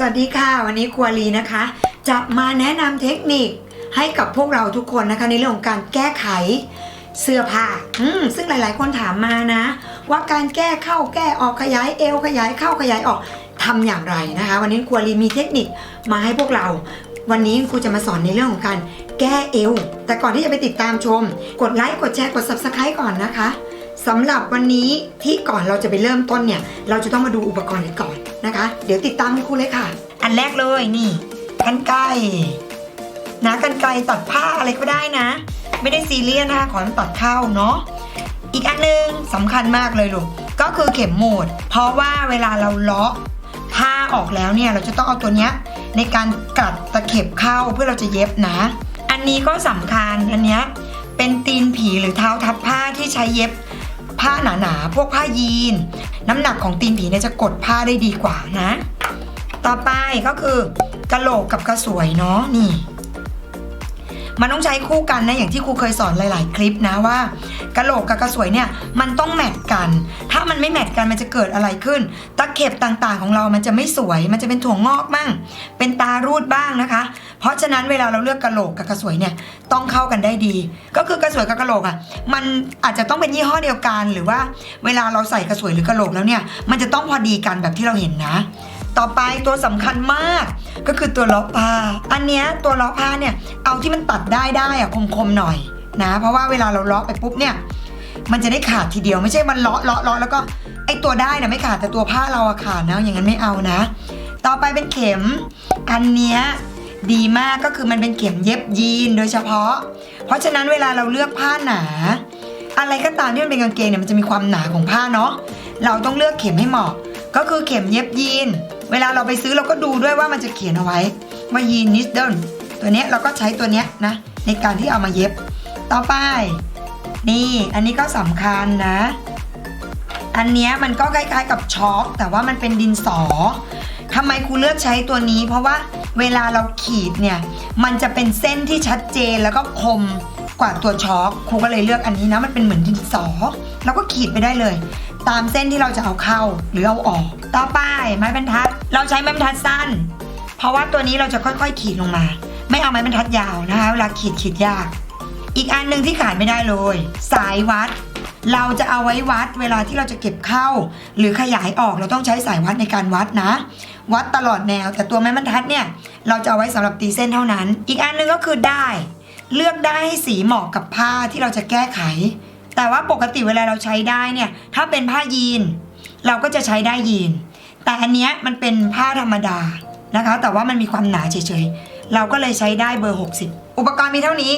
สวัสดีค่ะวันนี้ครัวลีนะคะ จะมาแนะนำเทคนิคให้กับพวกเราทุกคนนะคะ ในเรื่องของการแก้ไขเสื้อผ้าอืมซึ่งหลาย ๆ คนถามมานะ ว่าการแก้เข้าแก้ออกขยายเอวขยายเข้าขยายออกทำอย่างไรนะคะ วันนี้ครัวลีมีเทคนิคมาให้พวกเรา วันนี้ครูจะมาสอนในเรื่องของการแก้เอวแต่ก่อนที่จะไปติดตามชม กดไลค์กดแชร์กด subscribe ก่อนนะคะ สำหรับวันนี้ที่ก่อนเราจะไปเริ่มต้นเนี่ย เราจะต้องมาดูอุปกรณ์กันก่อนนะคะ เดี๋ยวติดตามคุณครูเลยค่ะ อันแรกเลยนี่กันไกรนะกันไกรตัดผ้าอะไรก็ได้นะ ไม่ได้ซีเรียสนะคะขอตัดเข้าเนาะอีกอันหนึงสำคัญมากเลยลูกก็คือเข็มหมุดเพราะว่าเวลาเราเลาะผ้าออกแล้วเนี่ยเราจะต้องเอาตัวเนี้ยในการกัดตะเข็บเข้าเพื่อเราจะเย็บนะ อันนี้ก็สำคัญอันเนี้ยเป็นตีนผีหรือเท้าทับผ้าที่ใช้เย็บ ผ้าหนาๆ พวกผ้ายีน น้ำหนักของตีนผีเนี่ยจะกดผ้าได้ดีกว่านะ ต่อไปก็คือกระโหลกกับกระสวยเนาะนี่ มันต้องใช้คู่กันนะอย่างที่ครูเคยสอนหลาย ๆ คลิปนะว่ากระโหลกกับกระสวยเนี่ยมันต้องแมทกัน ถ้ามันไม่แมทกันมันจะเกิดอะไรขึ้น ตะเข็บต่างๆ ของเรามันจะไม่สวย มันจะเป็นถั่วงอกบ้างเป็นตารูดบ้างนะคะ เพราะฉะนั้นเวลาเราเลือกกระโหลกกับกระสวยเนี่ยต้องเข้ากันได้ดี ก็คือกระสวยกับกระโหลกอะมันอาจจะต้องเป็นยี่ห้อเดียวกัน หรือว่าเวลาเราใส่กระสวยหรือกระโหลกแล้วเนี่ยมันจะต้องพอดีกันแบบที่เราเห็นนะ ต่อไปตัวสำคัญมาก ก็คือตัวล้อผ้า อันเนี้ยตัวล้อผ้าเนี่ยเอาที่มันตัดได้ได้อะคมๆหน่อยนะ เพราะว่าเวลาเราล้อไปปุ๊บเนี่ยมันจะได้ขาดทีเดียวไม่ใช่มันเลาะเลาะเลาะแล้วก็ไอตัวได้นะไม่ขาดแต่ตัวผ้าเราอะขาดนะอย่างนั้นไม่เอานะ ต่อไปเป็นเข็ม อันเนี้ยดีมากก็คือมันเป็นเข็มเย็บยีนโดยเฉพาะ เพราะฉะนั้นเวลาเราเลือกผ้าหนา อะไรก็ตามที่มันเป็นกางเกงเนี่ยมันจะมีความหนาของผ้าเนาะเราต้องเลือกเข็มให้เหมาะ ก็คือเข็มเย็บยีน เวลาเราไปซื้อเราก็ดูด้วยว่ามันจะเขียนเอาไว้ว่ายีนนิสเดิลตัวนี้เราก็ใช้ตัวนี้นะ ในการที่เอามาเย็บ ต่อไป นี่อันนี้ก็สำคัญนะ อันนี้มันก็คล้ายๆกับช็อคแต่ว่ามันเป็นดินสอทำไมครูเลือกใช้ตัวนี้ เพราะว่าเวลาเราขีดเนี่ย มันจะเป็นเส้นที่ชัดเจนแล้วก็คมกว่าตัวช็อคครูก็เลยเลือกอันนี้นะ มันเป็นเหมือนดินสอ แล้วก็ขีดไปได้เลย ตามเส้นที่เราจะเอาเข้าหรือเอาออก ต่อไปไม้บรรทัด เราใช้ไม้บรรทัดสั้น เพราะว่าตัวนี้เราจะค่อยๆ ขีดลงมา ไม่เอาไม้บรรทัดยาวนะคะ เวลาขีดขีดยาก อีกอันหนึ่งที่ขาดไม่ได้เลย สายวัด เราจะเอาไว้วัดเวลาที่เราจะเก็บเข้า หรือขยายออกเราต้องใช้สายวัดในการวัดนะ วัดตลอดแนว แต่ตัวไม้บรรทัดเนี่ยเราจะเอาไว้สำหรับตีเส้นเท่านั้น อีกอันหนึ่งก็คือได้ เลือกได้ให้สีเหมาะกับผ้าที่เราจะแก้ไข แต่ว่าปกติเวลาเราใช้ได้เนี่ยถ้าเป็นผ้ายีน เราก็จะใช้ได้ยีน แต่อันเนี้ยมันเป็นผ้าธรรมดานะคะ แต่ว่ามันมีความหนาเฉยๆ เราก็เลยใช้ได้เบอร์ 60 อุปกรณ์มีเท่านี้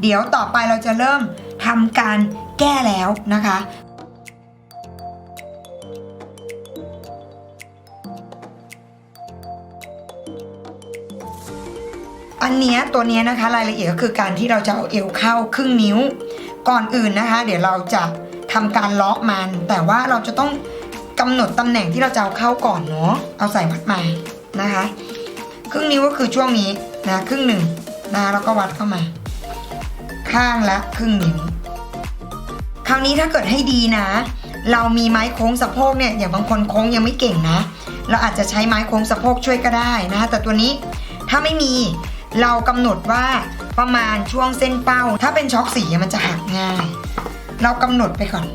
เดี๋ยวต่อไปเราจะเริ่มทำการแก้แล้วนะคะอันเนี้ยตัวเนี้ยนะคะรายละเอียดก็คือการที่เราจะเอาเอวเข้าครึ่งนิ้ว ก่อนอื่นนะคะ เดี๋ยวเราจะทำการเลาะมัน แต่ว่าเราจะต้องกำหนดตำแหน่งที่เราจะเอาเข้าก่อนเนาะเอาใส่วัดมานะคะ ครึ่งนิ้วก็คือช่วงนี้นะครึ่งหนึ่งนะแล้วก็วัดเข้ามา ข้างละครึ่งนิ้วคราวนี้ถ้าเกิดให้ดีนะ เรามีไม้โค้งสะโพกเนี่ยอย่างบางคนโค้งยังไม่เก่งนะ เราอาจจะใช้ไม้โค้งสะโพกช่วยก็ได้นะ แต่ตัวนี้ถ้าไม่มี เรากำหนดว่าประมาณช่วงเส้นเป้า ถ้าเป็นช็อคสีมันจะหักง่าย เรากำหนดไปก่อน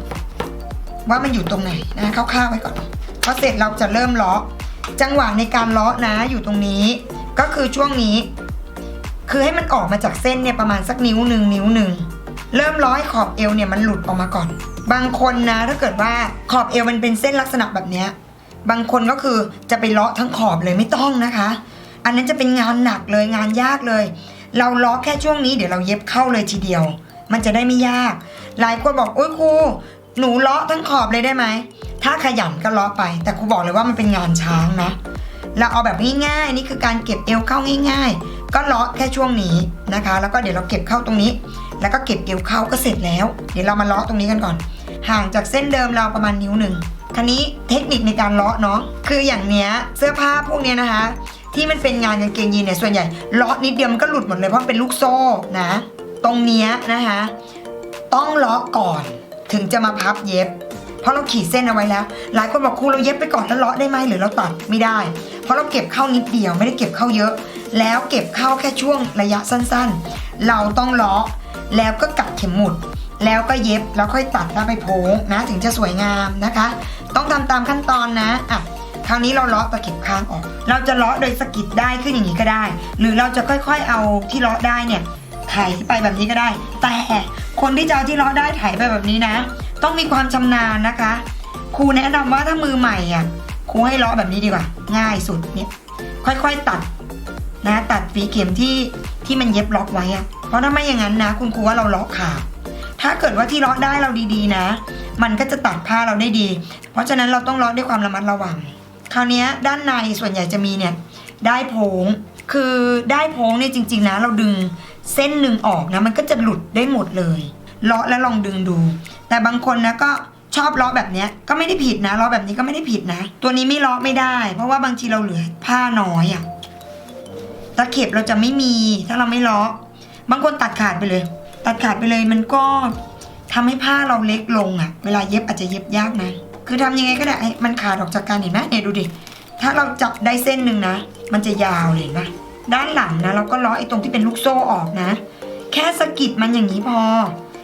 ว่ามันอยู่ตรงไหนนะคร่าวๆไว้ก่อนพอเสร็จเราจะเริ่มเลาะจังหวะในการเลาะนะอยู่ตรงนี้ ก็คือช่วงนี้ คือให้มันออกมาจากเส้นเนี่ยประมาณสักนิ้วหนึ่งนิ้วหนึ่งเริ่มร้อยขอบเอวเนี่ยมันหลุดออกมาก่อน บางคนนะถ้าเกิดว่าขอบเอวมันเป็นเส้นลักษณะแบบเนี้ยบางคนก็คือจะไปเลาะทั้งขอบเลยไม่ต้องนะคะ อันนั้นจะเป็นงานหนักเลยงานยากเลย เราเลาะแค่ช่วงนี้เดี๋ยวเราเย็บเข้าเลยทีเดียว มันจะได้ไม่ยาก หลายคนบอกโอ้ยครูหนูเลาะทั้งขอบเลยได้ไหม ถ้าขยันก็เลาะไป แต่ครูบอกเลยว่ามันเป็นงานช้างนะ เราเอาแบบง่ายๆ นี่คือการเก็บเอวเข้าง่าย ๆ ก็เลาะแค่ช่วงนี้นะคะ แล้วก็เดี๋ยวเราเก็บเข้าตรงนี้ แล้วก็เก็บเอวเข้าก็เสร็จแล้ว เดี๋ยวเรามาเลาะตรงนี้กันก่อน ห่างจากเส้นเดิมเราประมาณนิ้วหนึ่งคันนี้เทคนิคในการเลาะเนาะ คืออย่างเนี้ยเสื้อผ้าพวกเนี้ยนะคะ ที่มันเป็นงานกางเกงยีนเนี่ยส่วนใหญ่เลาะนิดเดียวมันก็หลุดหมดเลยเพราะเป็นลูกโซ่นะ ตรงเนี้ยนะคะ ต้องเลาะก่อนถึงจะมาพับเย็บ เพราะเราขีดเส้นเอาไว้แล้ว หลายคนบอกครูเราเย็บไปก่อนแล้วเลาะได้ไหมหรือเราตัดไม่ได้ เพราะเราเก็บเข้านิดเดียวไม่ได้เก็บเข้าเยอะ แล้วเก็บเข้าแค่ช่วงระยะสั้นๆ เราต้องเลาะแล้วก็กัดเข็มหมุดแล้วก็เย็บแล้วค่อยตัดแล้วไปโพงนะ ถึงจะสวยงามนะคะ ต้องทำตามขั้นตอนนะอะ คราวนี้เราเลาะตะเข็บข้างออก เราจะเลาะโดยสกิดได้ขึ้นอย่างนี้ก็ได้ หรือเราจะค่อยๆเอาที่เลาะได้เนี่ยไถไปแบบนี้ก็ได้ แต่คนที่จะเอาที่เลาะได้ไถไปแบบนี้นะ ต้องมีความชำนาญนะคะ ครูแนะนำว่าถ้ามือใหม่อะครูให้เลาะแบบนี้ดีกว่า ง่ายสุดเนี่ยค่อยๆตัดนะตัดฝีเข็มที่ที่มันเย็บล็อกไว้อะเพราะถ้าไม่อย่างนั้นนะ คุณครูว่าเราเลาะขาดถ้าเกิดว่าที่เลาะได้เราดีๆนะ มันก็จะตัดผ้าเราได้ดี เพราะฉะนั้นเราต้องเลาะด้วยความระมัดระวัง คราวนี้ด้านในส่วนใหญ่จะมีเนี่ยได้โพงคือได้โพงเนี่ยจริง ๆ นะ เราดึงเส้นหนึ่งออกนะมันก็จะหลุดได้หมดเลยเลาะแล้วลองดึงดู แต่บางคนนะก็ชอบเลาะแบบเนี้ยก็ไม่ได้ผิดนะเลาะแบบนี้ก็ไม่ได้ผิดนะ ตัวนี้ไม่เลาะไม่ได้ เพราะว่าบางทีเราเหลือผ้าน้อยอะตะเข็บเราจะไม่มีถ้าเราไม่เลาะบางคนตัดขาดไปเลย ตัดขาดไปเลยมันก็ทำให้ผ้าเราเล็กลงอะเวลาเย็บอาจจะเย็บยากนะ คือทำยังไงก็ได้ให้มันขาดออกจากกันเห็นไหมเนี่ยดูดิ ถ้าเราจับได้เส้นหนึ่งนะ มันจะยาวเลยเห็นปะด้านหลังนะ เราก็ล้อไอ้ตรงที่เป็นลูกโซ่ออกนะ แค่สะกิดมันอย่างนี้พอ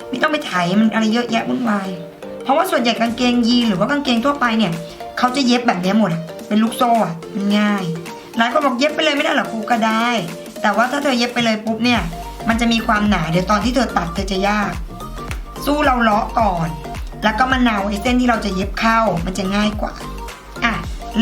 ไม่ต้องไปไถมันอะไรเยอะแยะวุ่นวาย เพราะว่าส่วนใหญ่กางเกงยีนหรือว่ากางเกงทั่วไปเนี่ยเขาจะเย็บแบบนี้หมด เป็นลูกโซ่อะมันง่ายหลายคนบอกเย็บไปเลยไม่ได้หรอครูก็ได้ แต่ว่าถ้าเธอเย็บไปเลยปุ๊บเนี่ย มันจะมีความหนาเดี๋ยวตอนที่เธอตัดเธอจะยาก สู้เราเลาะก่อน แล้วก็มะนาวไอ้เส้นที่เราจะเย็บเข้ามันจะง่ายกว่าอะ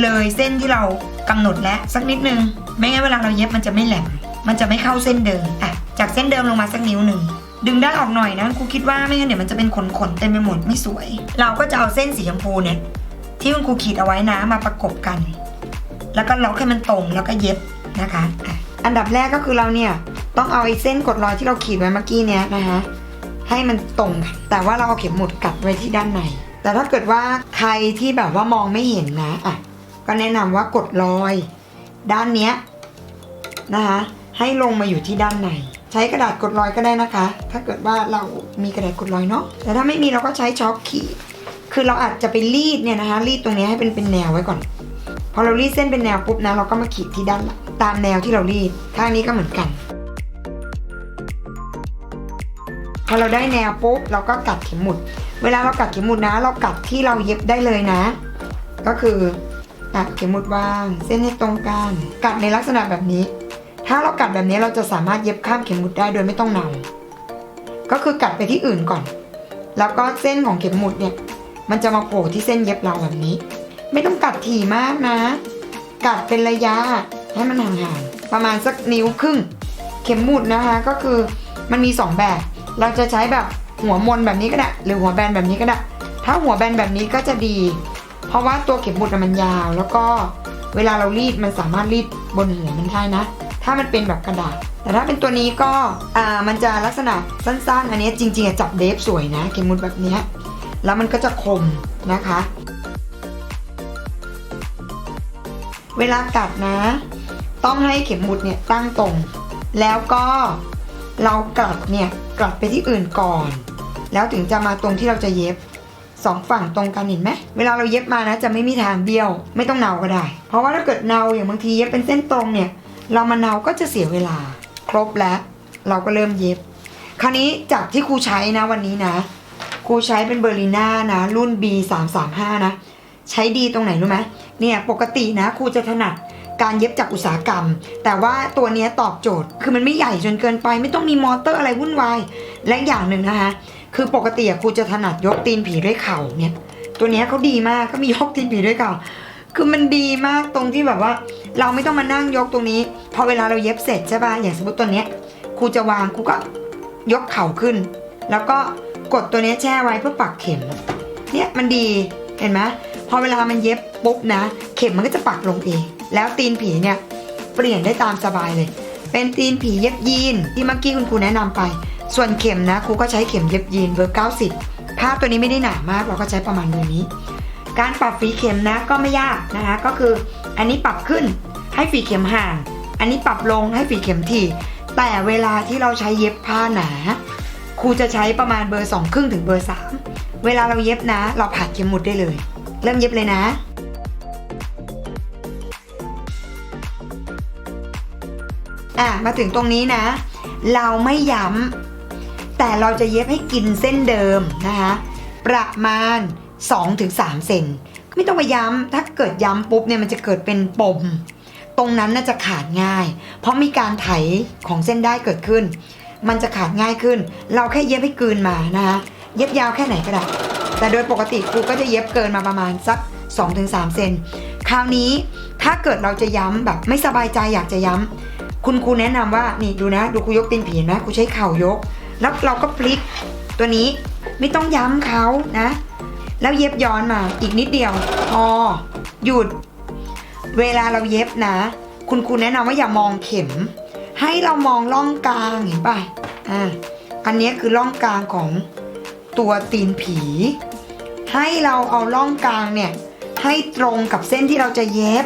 เลยเส้นที่เรากำหนดแล้วสักนิดนึง ไม่งั้นเวลาเราเย็บมันจะไม่แหลมมันจะไม่เข้าเส้นเดิมอะจากเส้นเดิมลงมาสักนิ้วหนึ่งดึงด้านออกหน่อยนะครูคิดว่าไม่งั้นเดี๋ยวมันจะเป็นขนๆเต็มไปหมดไม่สวย เราก็จะเอาเส้นสีชมพูเนี่ยที่คุณครูขีดเอาไว้นะมาประกบกัน แล้วก็ล็อกให้มันตรงแล้วก็เย็บนะคะอะอันดับแรกก็คือเราเนี่ยต้องเอาไอ้เส้นกดรอยที่เราขีดไว้เมื่อกี้เนี้ยนะคะ ให้มันตรงกันแต่ว่าเราเอาเข็มหมุดกัดไว้ที่ด้านใน แต่ถ้าเกิดว่าใครที่แบบว่ามองไม่เห็นนะอะก็แนะนำว่ากดรอย ด้านเนี้ยนะคะให้ลงมาอยู่ที่ด้านใน ใช้กระดาษกดรอยก็ได้นะคะ ถ้าเกิดว่าเรามีกระดาษกดรอยเนาะแต่ถ้าไม่มีเราก็ใช้ช็อคขีดคือเราอาจจะไปรีดเนี่ยนะคะรีดตรงนี้ให้เป็นเป็นแนวไว้ก่อนพอเรารีดเส้นเป็นแนวปุ๊บนะเราก็มาขีดที่ด้านตามแนวที่เรารีดข้างนี้ก็เหมือนกัน พอเราได้แนวปุ๊บเราก็กัดเข็มหมุด เวลาเรากัดเข็มหมุดนะ เรากัดที่เราเย็บได้เลยนะ ก็คือตัดเข็มหมุดวาง เส้นให้ตรงกันกัดในลักษณะแบบนี้ ถ้าเรากัดแบบนี้เราจะสามารถเย็บข้ามเข็มหมุดได้โดยไม่ต้องเนาก็คือกัดไปที่อื่นก่อน แล้วก็เส้นของเข็มหมุดเนี่ย มันจะมาโผล่ที่เส้นเย็บเราแบบนี้ ไม่ต้องกัดถี่มากนะ กัดเป็นระยะให้มันห่างๆประมาณสักนิ้วครึ่ง เข็มหมุดนะคะก็คือมันมีสองแบบ เราจะใช้แบบหัวมนแบบนี้ก็ได้หรือหัวแบนแบบนี้ก็ได้ ถ้าหัวแบนแบบนี้ก็จะดี เพราะว่าตัวเข็มหมุดมันยาว แล้วก็เวลาเรารีดมันสามารถรีดบนหัวมันได้นะ ถ้ามันเป็นแบบกระดาษ แต่ถ้าเป็นตัวนี้ก็อ่ามันจะลักษณะสั้นๆ อันนี้จริงๆจับเดฟสวยนะ เข็มหมุดแบบนี้แล้วมันก็จะคมนะคะ เวลากัดนะ ต้องให้เข็มหมุดเนี่ยตั้งตรง แล้วก็ เรากลัดเนี่ยกลัดไปที่อื่นก่อน แล้วถึงจะมาตรงที่เราจะเย็บสองฝั่งตรงกันเห็นไหมเวลาเราเย็บมานะจะไม่มีทางเบี้ยว ไม่ต้องเนาก็ได้ เพราะว่าถ้าเกิดเนาอย่างบางทีเย็บเป็นเส้นตรงเนี่ย เรามาเนาก็จะเสียเวลา ครบแล้ว เราก็เริ่มเย็บ คราวนี้จากที่ครูใช้นะวันนี้นะครูใช้เป็นเบอร์ลิน่านะ รุ่น B 3 3 5นะ ใช้ดีตรงไหนรู้ไหมเนี่ยปกตินะครูจะถนัด การเย็บจากอุตสาหกรรม แต่ว่าตัวนี้ตอบโจทย์ คือมันไม่ใหญ่จนเกินไป ไม่ต้องมีมอเตอร์อะไรวุ่นวาย และอย่างหนึ่งนะคะ คือปกติครูจะถนัดยกตีนผีด้วยเข่าเนี่ย ตัวนี้เขาดีมากก็มียกตีนผีด้วยเข่า คือมันดีมากตรงที่แบบว่า เราไม่ต้องมานั่งยกตรงนี้ พอเวลาเราเย็บเสร็จใช่ป่ะ อย่างสมมติตัวเนี้ยครูจะวางครูก็ยกเข่าขึ้น แล้วก็กดตัวนี้แช่ไว้เพื่อปักเข็ม เนี่ยมันดีเห็นไหม พอเวลามันเย็บปุ๊บนะ เข็มมันก็จะปักลงเอง แล้วตีนผีเนี่ยเปลี่ยนได้ตามสบายเลย เป็นตีนผีเย็บยีนที่เมื่อกี้คุณครูแนะนำไป ส่วนเข็มนะครูก็ใช้เข็มเย็บยีนเบอร์ 90ผ้าตัวนี้ไม่ได้หนามากเราก็ใช้ประมาณเบอร์นี้ การปรับฝีเข็มนะก็ไม่ยากนะคะ ก็คืออันนี้ปรับขึ้นให้ฝีเข็มห่าง อันนี้ปรับลงให้ฝีเข็มถี่ แต่เวลาที่เราใช้เย็บผ้าหนาครูจะใช้ประมาณเบอร์สองครึ่งถึงเบอร์สามเวลาเราเย็บนะ เราผ่านเข็มหมุดได้เลย เริ่มเย็บเลยนะอะมาถึงตรงนี้นะ เราไม่ย้ำแต่เราจะเย็บให้กินเส้นเดิมนะคะประมาณ 2-3เซนไม่ต้องไปย้ำถ้าเกิดย้ำปุ๊บเนี่ยมันจะเกิดเป็นปม ตรงนั้นน่าจะขาดง่าย เพราะมีการไถของเส้นได้เกิดขึ้น มันจะขาดง่ายขึ้น เราแค่เย็บให้กืนมานะคะเย็บยาวแค่ไหนก็ได้ แต่โดยปกติครูก็จะเย็บเกินมาประมาณสัก 2-3 เซนคราวนี้ถ้าเกิดเราจะย้ำแบบไม่สบายใจอยากจะย้ำคุณครูแนะนำว่านี่ดูนะ ดูครูยกตีนผีนะครูใช้เข่ายก แล้วเราก็พลิกตัวนี้ไม่ต้องย้ำเขานะ แล้วเย็บย้อนมาอีกนิดเดียวพอหยุด เวลาเราเย็บนะ คุณครูแนะนำว่าอย่ามองเข็ม ให้เรามองร่องกลางเห็นป่ะอ่าอันนี้คือร่องกลางของตัวตีนผี ให้เราเอาร่องกลางเนี่ย ให้ตรงกับเส้นที่เราจะเย็บ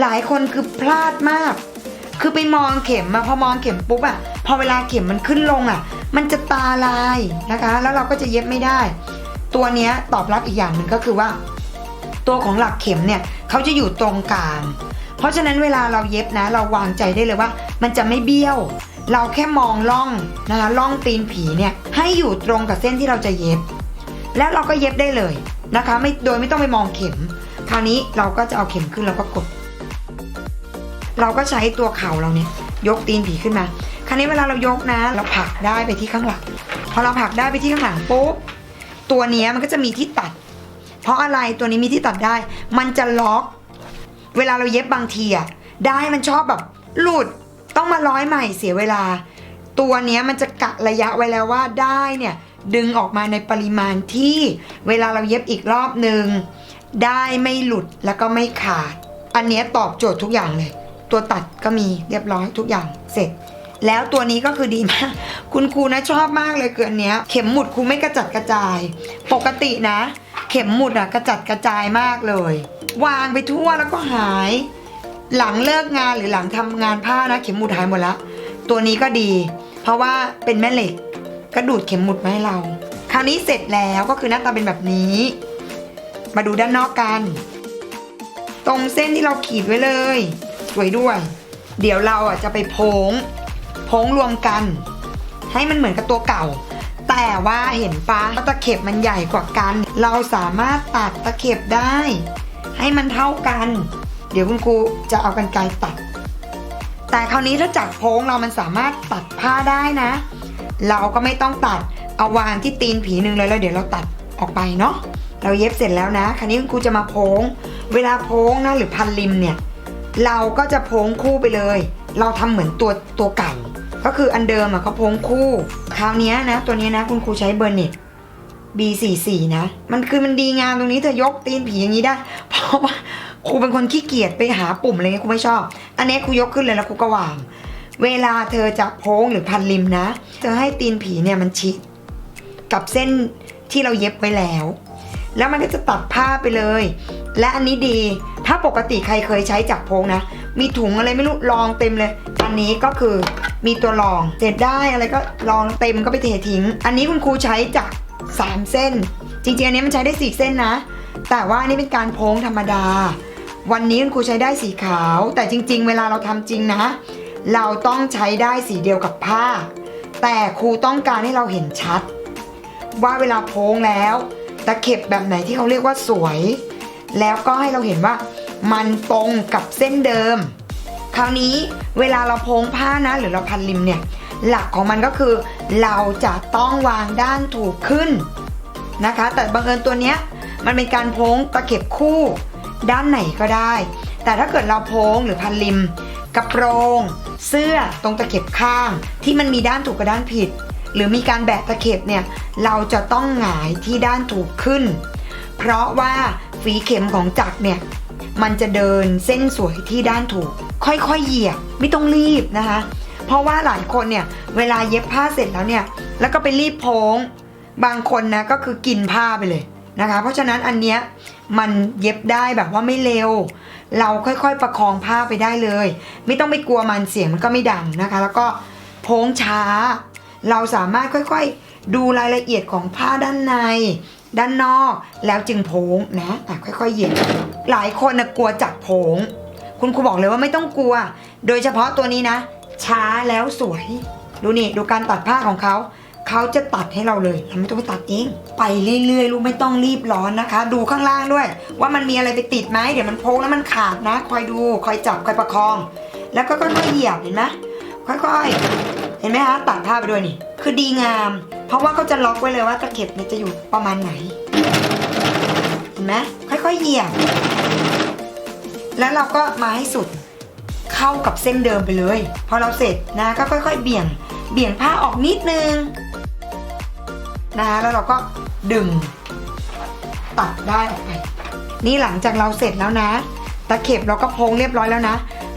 หลายคนคือพลาดมาก คือไปมองเข็มมาพอมองเข็มปุ๊บอะพอเวลาเข็มมันขึ้นลงอะมันจะตาลายนะคะ แล้วเราก็จะเย็บไม่ได้ ตัวเนี้ยตอบรับอีกอย่างหนึ่งก็คือว่า ตัวของหลักเข็มเนี่ยเขาจะอยู่ตรงกลาง เพราะฉะนั้นเวลาเราเย็บนะ เราวางใจได้เลยว่า มันจะไม่เบี้ยว เราแค่มองล่องนะคะล่องตีนผีเนี่ยให้อยู่ตรงกับเส้นที่เราจะเย็บ แล้วเราก็เย็บได้เลยนะคะ ไม่โดยไม่ต้องไปมองเข็ม คราวนี้เราก็จะเอาเข็มขึ้นแล้วก็กด เราก็ใช้ตัวเข่าเราเนี่ยยกตีนผีขึ้นมา คราวนี้เวลาเรายกนะ เราผลักได้ไปที่ข้างหลังพอเราผลักได้ไปที่ข้างหลังปุ๊บตัวเนี้ยมันก็จะมีที่ตัด เพราะอะไรตัวนี้มีที่ตัดได้ มันจะล็อก เวลาเราเย็บบางทีอะได้มันชอบแบบหลุดต้องมาร้อยใหม่เสียเวลา ตัวเนี้ยมันจะกะระยะไว้แล้วว่าได้เนี่ย ดึงออกมาในปริมาณที่เวลาเราเย็บอีกรอบหนึ่งได้ไม่หลุดแล้วก็ไม่ขาด อันนี้ตอบโจทย์ทุกอย่างเลย ตัวตัดก็มีเรียบร้อยทุกอย่างเสร็จ แล้วตัวนี้ก็คือดีมาก คุณครูนะชอบมากเลยเกินเนี้ย เข็มหมุดครูไม่กระจัดกระจาย ปกตินะ เข็มหมุดอะกระจัดกระจายมากเลย วางไปทั่วแล้วก็หาย หลังเลิกงานหรือหลังทำงานผ้านะ เข็มหมุดหายหมดละตัวนี้ก็ดี เพราะว่าเป็นแม่เหล็ก ก็ดูดเข็มหมุดมาให้เรา คราวนี้เสร็จแล้วก็คือหน้าตาเป็นแบบนี้ มาดูด้านนอกกัน ตรงเส้นที่เราขีดไว้เลย สวยด้วย เดี๋ยวเราอะจะไปโพงโพงรวมกัน ให้มันเหมือนกับตัวเก่า แต่ว่าเห็นปะตะเข็บมันใหญ่กว่ากัน เราสามารถตัดตะเข็บได้ ให้มันเท่ากัน เดี๋ยวคุณครูจะเอากันไกรตัด แต่คราวนี้ถ้าจากโพงเรามันสามารถตัดผ้าได้นะ เราก็ไม่ต้องตัดเอาวางที่ตีนผีหนึ่งเลยแล้วเดี๋ยวเราตัดออกไปเนาะเราเย็บเสร็จแล้วนะ คราวนี้คุณครูจะมาโพงเวลาโพงนะหรือพันริมเนี่ย เราก็จะโพงคู่ไปเลย เราทำเหมือนตัวตัวเก่ ก็คืออันเดิมอะเขาโพงคู่ คราวนี้นะ ตัวนี้นะ คุณครูใช้เบอร์เน็ต B44 นะ มันคือมันดีงามตรงนี้เธอยกตีนผีอย่างนี้ได้ เพราะว่าครูเป็นคนขี้เกียจไปหาปุ่มอะไรเงี้ยครูไม่ชอบ อันนี้ครูยกขึ้นเลยแล้วครูก็วาง เวลาเธอจะโพงหรือพันริมนะ เธอให้ตีนผีเนี่ยมันชิด กับเส้นที่เราเย็บไว้แล้ว แล้วมันก็จะตัดผ้าไปเลย และอันนี้ดี ถ้าปกติใครเคยใช้จักรโพงนะ มีถุงอะไรไม่รู้รองเต็มเลย อันนี้ก็คือมีตัวรองเสร็จได้อะไรก็รองเต็มก็ไปเททิ้ง อันนี้คุณครูใช้จากสามเส้น จริงๆ อันนี้มันใช้ได้สี่เส้นนะ แต่ว่าอันนี้เป็นการโพงธรรมดา วันนี้คุณครูใช้ได้สีขาว แต่จริง ๆ เวลาเราทำจริงนะ เราต้องใช้ได้สีเดียวกับผ้า แต่ครูต้องการให้เราเห็นชัด ว่าเวลาโพงแล้วตะเข็บแบบไหนที่เขาเรียกว่าสวย แล้วก็ให้เราเห็นว่ามันตรงกับเส้นเดิม คราวนี้เวลาเราโพงผ้านะ หรือเราพันริมเนี่ย หลักของมันก็คือ เราจะต้องวางด้านถูกขึ้นนะคะ แต่บังเอิญตัวเนี้ยมันเป็นการโพงตะเข็บคู่ด้านไหนก็ได้ แต่ถ้าเกิดเราโพงหรือพันริม กระโปรง เสื้อตรงตะเข็บข้าง ที่มันมีด้านถูกกับด้านผิด หรือมีการแบะตะเข็บเนี่ยเราจะต้องหงายที่ด้านถูกขึ้น เพราะว่าฝีเข็มของจักรเนี่ยมันจะเดินเส้นสวยที่ด้านถูก ค่อยๆเหยียบไม่ต้องรีบนะคะ เพราะว่าหลายคนเนี่ยเวลาเย็บผ้าเสร็จแล้วเนี่ยแล้วก็ไปรีบโพงบางคนนะก็คือกินผ้าไปเลย นะคะ เพราะฉะนั้นอันเนี้ยมันเย็บได้แบบว่าไม่เร็ว เราค่อยๆประคองผ้าไปได้เลย ไม่ต้องไปกลัวมันเสียงมันก็ไม่ดังนะคะ แล้วก็โพงช้า เราสามารถค่อยๆดูรายละเอียดของผ้าด้านใน ด้านนอกแล้วจึงโพงนะอ่ค่อยๆเหยียบหลายคนนะกลัวจับโพงคุณครูบอกเลยว่าไม่ต้องกลัว โดยเฉพาะตัวนี้นะ ช้าแล้วสวย ดูนี่ ดูการตัดผ้าของเขา เขาจะตัดให้เราเลยเราไม่ต้องไปตัดเองไปเรื่อยๆลูกไม่ต้องรีบร้อนนะคะ ดูข้างล่างด้วย ว่ามันมีอะไรไปติดไหมเดี๋ยวมันโพงแล้วมันขาดนะ คอยดูคอยจับคอยประคอง แล้วก็ค่อยๆเหยียบเห็นไหมค่อยๆ เห็นไหมคะตัดผ้าไปด้วยนี่ คือดีงาม เพราะว่าเขาจะล็อกไว้เลยว่าตะเข็บเนี่ยจะอยู่ประมาณไหนเห็นไหมค่อยๆเหยียบแล้วเราก็มาให้สุดเข้ากับเส้นเดิมไปเลย พอเราเสร็จนะก็ค่อย ๆ เบี่ยง เบี่ยงผ้าออกนิดนึง นะคะแล้วเราก็ดึงตัดได้ออกไปนี่หลังจากเราเสร็จแล้วนะ ตะเข็บเราก็โพงเรียบร้อยแล้วนะ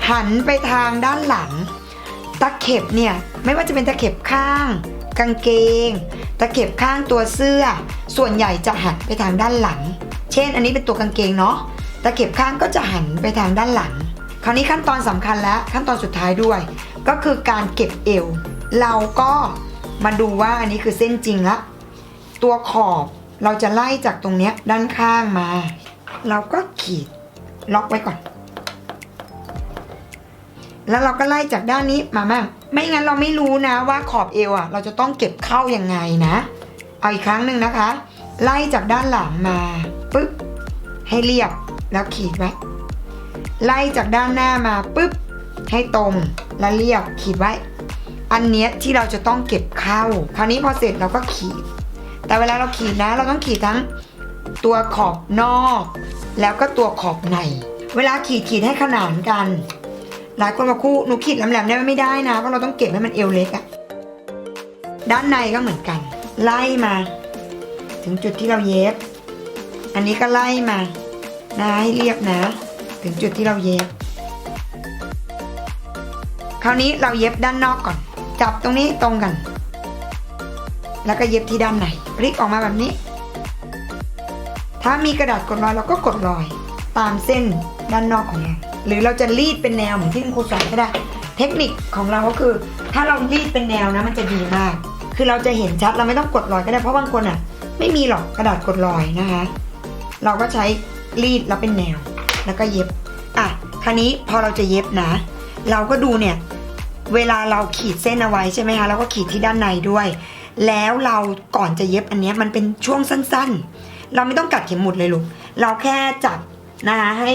หันไปทางด้านหลัง ตะเข็บเนี่ยไม่ว่าจะเป็นตะเข็บข้าง กางเกง ตะเข็บข้างตัวเสื้อ ส่วนใหญ่จะหันไปทางด้านหลัง เช่น อันนี้เป็นตัวกางเกงเนาะตะเข็บข้างก็จะหันไปทางด้านหลัง คราวนี้ขั้นตอนสำคัญแล้วขั้นตอนสุดท้ายด้วย ก็คือการเก็บเอว เราก็มาดูว่าอันนี้คือเส้นจริงละ ตัวขอบเราจะไล่จากตรงเนี้ยด้านข้างมา เราก็ขีดล็อกไว้ก่อน แล้วเราก็ไล่จากด้านนี้มาแม่ไม่งั้นเราไม่รู้นะว่าขอบเอวอะ เราจะต้องเก็บเข้ายังไงนะ เอาอีกครั้งหนึ่งนะคะ ไล่จากด้านหลังมาปึ๊บให้เรียบแล้วขีดไว้ไล่จากด้านหน้ามาปึ๊บให้ตรงและเรียบขีดไว้ อันเนี้ยที่เราจะต้องเก็บเข้า คราวนี้พอเสร็จเราก็ขีด แต่เวลาเราขีดนะ เราต้องขีดทั้งตัวขอบนอก แล้วก็ตัวขอบใน เวลาขีดขีดให้ขนานกัน หลายคนบอกครูหนูขีดแหลมๆได้ไมไม่ได้นะเพราะเราต้องเก็บให้มันเอวเล็กอะด้านในก็เหมือนกัน ไล่มา ถึงจุดที่เราเย็บ อันนี้ก็ไล่มานะให้เรียบนะ ถึงจุดที่เราเย็บ คราวนี้เราเย็บด้านนอกก่อน จับตรงนี้ตรงกัน แล้วก็เย็บที่ด้านใน พลิกออกมาแบบนี้ ถ้ามีกระดาษกดรอยเราก็กดรอย ตามเส้นด้านนอกของเราหรือเราจะรีดเป็นแนวเหมือนที่คุณครูสอนก็ได้ เทคนิคของเราก็คือ ถ้าเรารีดเป็นแนวนะมันจะดีมาก คือเราจะเห็นชัดเราไม่ต้องกดรอยก็ได้เพราะบางคนอะ ไม่มีหรอกกระดาษกดรอยนะคะ เราก็ใช้รีดแล้วเป็นแนว แล้วก็เย็บอะคราวนี้พอเราจะเย็บนะ เราก็ดูเนี่ยเวลาเราขีดเส้นเอาไว้ใช่ไหมคะเราก็ขีดที่ด้านในด้วย แล้วเราก่อนจะเย็บอันนี้มันเป็นช่วงสั้นๆ เราไม่ต้องกัดเข็มหมุดเลยลูก เราแค่จับนะคะให้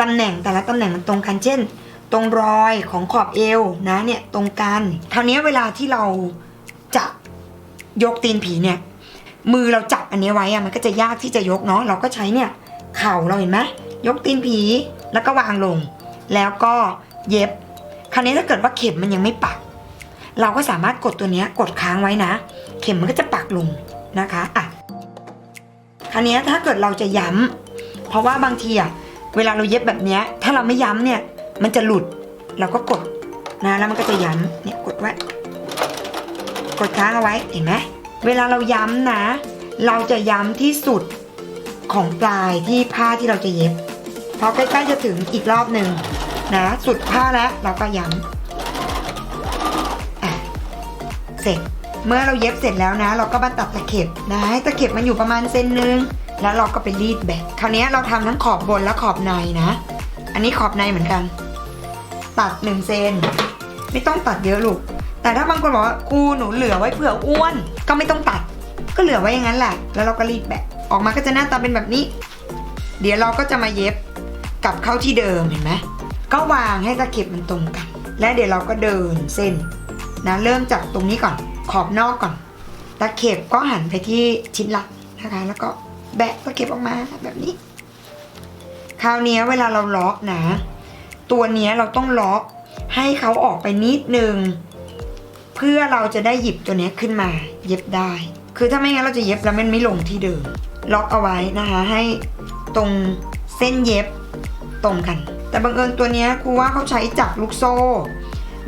ตำแหน่งแต่ละตำแหน่งมันตรงกันเช่น ตรงรอยของขอบเอวนะเนี่ยตรงกันคราวนี้เวลาที่เราจะยกตีนผีเนี่ย มือเราจับอันนี้ไว้อะมันก็จะยากที่จะยกเนาะเราก็ใช้เนี่ยเข่าเราเห็นไหมยกตีนผีแล้วก็วางลง แล้วก็เย็บ คราวนี้ถ้าเกิดว่าเข็มมันยังไม่ปัก เราก็สามารถกดตัวนี้กดค้างไว้นะ เข็มมันก็จะปักลงนะคะอะคราวนี้ถ้าเกิดเราจะย้ำเพราะว่าบางทีอะเวลาเราเย็บแบบนี้ถ้าเราไม่ย้ำเนี่ย มันจะหลุดเราก็กดนะแล้วมันก็จะย้ำเนี่ยกดไว้กดค้างเอาไว้เห็นไหมเวลาเราย้ำนะ เราจะย้ำที่สุดของปลายที่ผ้าที่เราจะเย็บพอใกล้ๆจะถึงอีกรอบหนึ่งนะ สุดผ้าแล้วเราก็ย้ำ เสร็จ เมื่อเราเย็บเสร็จแล้วนะ เราก็มาตัดตะเข็บนะให้ตะเข็บมันอยู่ประมาณเซนนึงแล้วเราก็ไปรีดแบกคราวนี้เราทำทั้งขอบบนและขอบในนะ อันนี้ขอบในเหมือนกัน ตัดหนึ่งเซนไม่ต้องตัดเยอะลูก แต่ถ้าบางคนบอกว่าครูหนูเหลือไว้เผื่ออ้วน ก็ไม่ต้องตัด ก็เหลือไว้อย่างนั้นแหละ แล้วเราก็รีดแบะออกมาก็จะหน้าตาเป็นแบบนี้ เดี๋ยวเราก็จะมาเย็บกลับเข้าที่เดิมเห็นไหมก็วางให้ตะเข็บมันตรงกัน และเดี๋ยวเราก็เดินเส้น นะเริ่มจากตรงนี้ก่อนขอบนอกก่อน ตะเข็บก็หันไปที่ชิ้นหลักนะคะ แล้วก็แบะตะเข็บออกมาแบบนี้ คราวนี้เวลาเราล็อกนะ ตัวนี้เราต้องล็อกให้เขาออกไปนิดนึง เพื่อเราจะได้หยิบตัวนี้ขึ้นมา เย็บได้ คือถ้าไม่งั้นเราจะเย็บแล้วมันไม่ลงที่เดิม ล็อกเอาไว้นะคะ ให้ตรงเส้นเย็บตรงกัน แต่บังเอิญตัวนี้ครูว่าเขาใช้จับลูกโซ่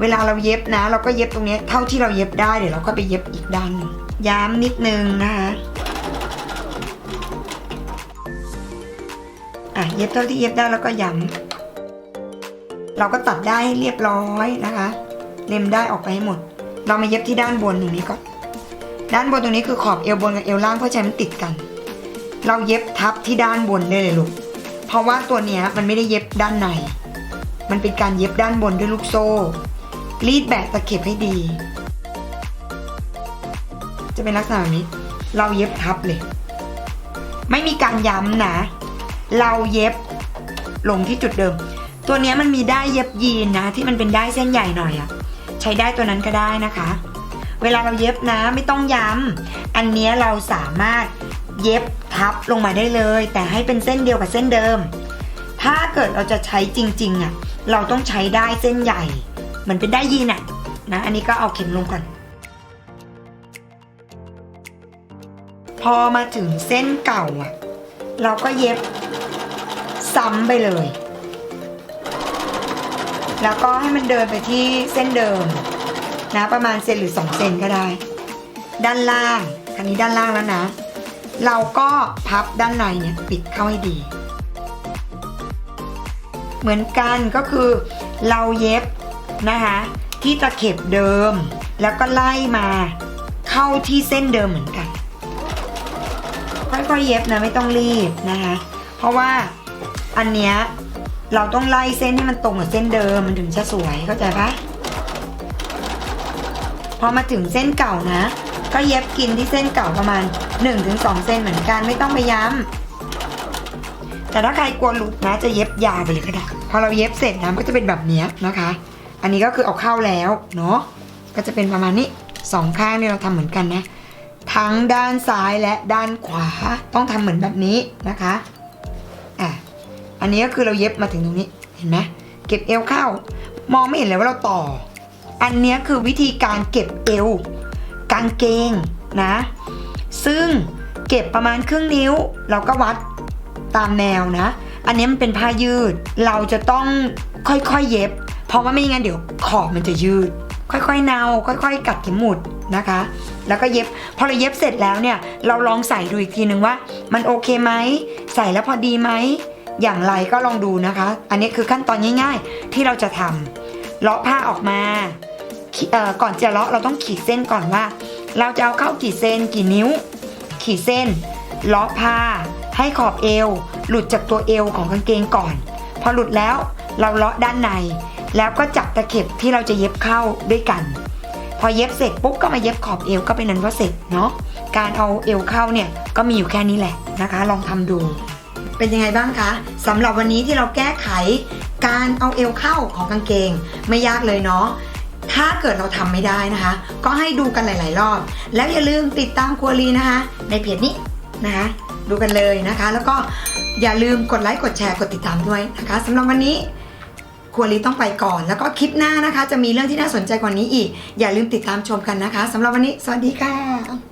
เวลาเราเย็บนะ เราก็เย็บตรงนี้เท่าที่เราเย็บได้เดี๋ยวเราก็ไปเย็บอีกด้านหนึงย้ำนิดนึงนะคะอะเย็บเท่าที่เย็บได้แล้วก็ย้ำเราก็ตัดได้ให้เรียบร้อยนะคะ เล็มได้ออกไปให้หมด เรามาเย็บที่ด้านบนตรงนี้ก่อนด้านบนตรงนี้คือขอบเอวบนกับเอวล่างเพื่อใช้มันติดกัน เราเย็บทับที่ด้านบนได้เลยลูกเพราะว่าตัวเนี้ยมันไม่ได้เย็บด้านใน มันเป็นการเย็บด้านบนด้วยลูกโซ่ รีดแบบตะเข็บให้ดี จะเป็นลักษณะแบบนี้ เราเย็บทับเลย ไม่มีการย้ำนะ เราเย็บลงที่จุดเดิม ตัวนี้มันมีได้เย็บยีนนะ ที่มันเป็นได้เส้นใหญ่หน่อยอะใช้ได้ตัวนั้นก็ได้นะคะ เวลาเราเย็บนะไม่ต้องย้ำอันนี้เราสามารถเย็บทับลงมาได้เลย แต่ให้เป็นเส้นเดียวกับเส้นเดิม ถ้าเกิดเราจะใช้จริงๆอะเราต้องใช้ได้เส้นใหญ่ เหมือนเป็นได้ยีนอะนะ อันนี้ก็เอาเข็มลงก่อน พอมาถึงเส้นเก่าอะเราก็เย็บซ้ำไปเลย แล้วก็ให้มันเดินไปที่เส้นเดิม นะประมาณเซนหรือ2เซนก็ได้ ด้านล่างอันนี้ด้านล่างแล้วนะ เราก็พับด้านในเนี่ยปิดเข้าให้ดี เหมือนกันก็คือเราเย็บ นะคะ ที่ตะเข็บเดิม แล้วก็ไล่มาเข้าที่เส้นเดิมเหมือนกัน ค่อยๆเย็บนะไม่ต้องรีบนะคะ เพราะว่าอันเนี้ยเราต้องไล่เส้นให้มันตรงกับเส้นเดิมมันถึงจะสวยเข้าใจปะพอมาถึงเส้นเก่านะ ก็เย็บกินที่เส้นเก่าประมาณ 1-2เซนเหมือนกันไม่ต้องไปย้ำแต่ถ้าใครกลัวหลุดนะจะเย็บยาวไปเลยก็ได้พอเราเย็บเสร็จนะก็จะเป็นแบบเนี้ยนะคะ อันนี้ก็คือเอาเข้าแล้วเนาะก็จะเป็นประมาณนี้สองข้างเนี่ยเราทำเหมือนกันนะ ทั้งด้านซ้ายและด้านขวาต้องทำเหมือนแบบนี้นะคะอะอันนี้ก็คือเราเย็บมาถึงตรงนี้เห็นไหมเก็บเอวเข้า มองไม่เห็นเลยว่าเราต่อ อันนี้คือวิธีการเก็บเอวกางเกงนะ ซึ่งเก็บประมาณครึ่งนิ้ว เราก็วัดตามแนวนะ อันนี้มันเป็นผ้ายืด เราจะต้องค่อยๆเย็บ เพราะว่าไม่งั้นเดี๋ยวขอบมันจะยืด ค่อยๆเนาค่อย ๆ กัดเข็มหมุดนะคะ แล้วก็เย็บพอเราเย็บเสร็จแล้วเนี่ย เราลองใส่ดูอีกทีนึงว่า มันโอเคไหมใส่แล้วพอดีไหมอย่างไรก็ลองดูนะคะ อันนี้คือขั้นตอนง่าย ๆ ที่เราจะทำเลาะผ้าออกมาก่อนจะเลาะเราต้องขีดเส้นก่อนว่า เราจะเอาเข้ากี่เซนกี่นิ้ว ขีดเส้นเลาะผ้า ให้ขอบเอว หลุดจากตัวเอวของกางเกงก่อน พอหลุดแล้วเราเลาะด้านใน แล้วก็จับตะเข็บที่เราจะเย็บเข้าด้วยกัน พอเย็บเสร็จปุ๊บก็มาเย็บขอบเอวก็เป็นนั้นว่าเสร็จเนาะการเอาเอวเข้าเนี่ยก็มีอยู่แค่นี้แหละนะคะ ลองทำดู เป็นยังไงบ้างคะสำหรับวันนี้ที่เราแก้ไข การเอาเอวเข้าของกางเกง ไม่ยากเลยเนาะถ้าเกิดเราทำไม่ได้นะคะ ก็ให้ดูกันหลาย ๆ รอบ แล้วอย่าลืมติดตามครัวรีนะคะ ในเพจนี้นะคะดูกันเลยนะคะ แล้วก็อย่าลืมกดไลค์กดแชร์กดติดตามด้วยนะคะสำหรับวันนี้ ครัวรีต้องไปก่อน แล้วก็คลิปหน้านะคะ จะมีเรื่องที่น่าสนใจกว่านี้อีก อย่าลืมติดตามชมกันนะคะสำหรับวันนี้ สวัสดีค่ะ